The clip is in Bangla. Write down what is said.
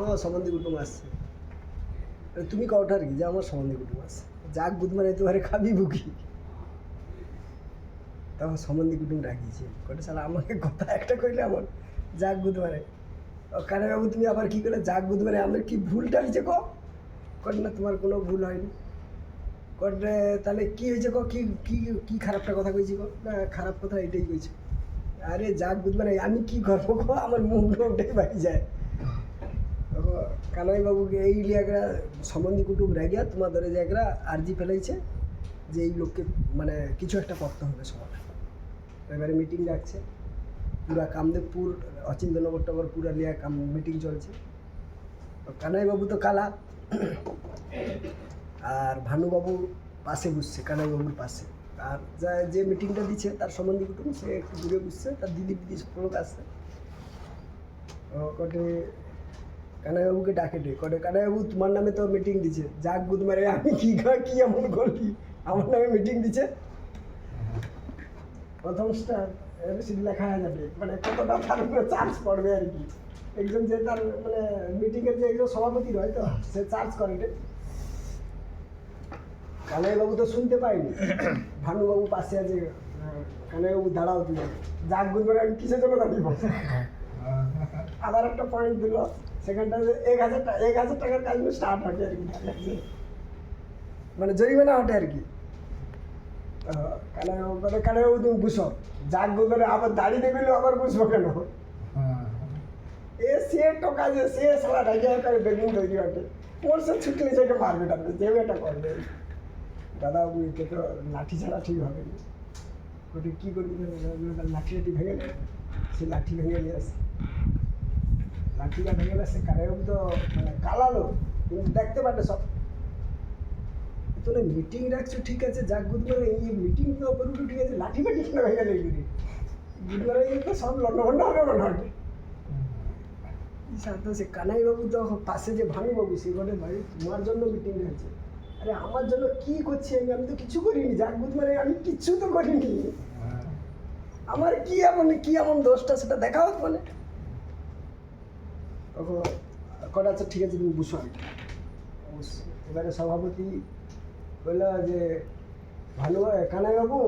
হ্যাঁ সম্বন্ধী কুটুম আসছে আরে তুমি কওঠার কি, যে আমার সম্বন্ধী কুটুম আসছে যাক বুধবারে তোমারে খাবি বুকি তখন সম্বন্ধী কুটুম ডাকিয়েছে কটে সালা আমাকে কথা একটা কইলে আমার যাক বুধ বুধবারে কানে বাবু তুমি আবার কি করলে যাক বুধবারে আমার কি ভুলটা হয়েছে ক কট না, তোমার কোনো ভুল হয়নি। কটে তাহলে কি হয়েছে ক কি কি কি খারাপটা কথা কইছি ক না, খারাপ কথা এটাই কইছে। আরে, যাক বুধবারে আমি কি করব ক আমার মুখ ওটাই বাড়ি যায়। কানাই বাবুকে এই লিয়াগরা সম্বন্ধী কুটুম রেগিয়া তোমাদের জায়গা আর্জি ফেলাইছে যে এই লোককে মানে কিছু একটা করতে হবে সবার এবারে মিটিং ডাকছে পুরা কামদেবপুর অচিন্তনগর টগর পুরা লিয়া কাম মিটিং চলছে কানাইবাবু তো কালা আর ভানুবাবু পাশে বসছে কানাইবাবুর পাশে আর যা যে মিটিংটা দিচ্ছে তার সম্বন্ধী কুটুম সে একটু দূরে বুঝছে তার দিদি দিদি লোক আসছে কটে কানাইবাবুকে ডাকে ডে, কটে, কানাইবাবু, তোমার নামে তো মিটিং দিছে। যাক বুধবারে আমি কি কি এমন করলি? আমার নামে মিটিং দিছে? প্রথম স্টার সিট লেখা যাবে। মানে কতটা তার উপরে চার্জ পড়বে আর কি। একজন যে তার মানে মিটিংয়ের যে একজন সভাপতি রয় তো, সে চার্জ করে রে কানাইবাবু তো শুনতে পাইনি ভানুবাবু পাশে আছে কানাইবাবু দাঁড়াও তুমি। যাক বুধবারে আমি কিসের জন্য দাঁড়িয়ে আবার একটা পয়েন্ট দিল। সেখানটা এক হাজার টাকা এক হাজার টাকার কাজ স্টার্ট হবে আর কি। মানে জরিমানা ওঠে আর কি। কালে মানে কালে তুমি বুঝো যাক করে আবার দাঁড়িয়ে দেবে আবার বুঝব কেন? এ সে টোকা যে সে করে বেগুন তৈরি ওর সে ছুটলে সেটা মারবে যে এটা করবে। দাদা একে তো লাঠি ছাড়া ঠিক হবে না। কী করবি লাঠি লাঠি ভেঙে সে লাঠি ভেঙে নিয়ে আসে। লাঠিটা ভেঙে গেলে সে কারেও তো মানে কালালো দেখতে পারে সব তোরা মিটিং রাখছো ঠিক আছে যাক বুধবারে এই মিটিং তো করবি ঠিক আছে লাঠি ফাটি কেন ভেঙে নেই বুঝি বুধবারে তো সব লন্ডভন্ড হবে মনে হয় সাথে সে কানাইবাবু তো পাশে যে ভানুবাবু সে বলে ভাই তোমার জন্য মিটিং হয়েছে আরে আমার জন্য কি করছি আমি আমি তো কিছু করিনি যাক বুধবারে আমি কিচ্ছু তো করিনি আমার কি এমন কি এমন দোষটা সেটা দেখা দেখাও মানে তখন কটা আচ্ছা ঠিক আছে তুমি বুঝো এবারে সভাপতি বলল যে ভালো কানাইবাবু?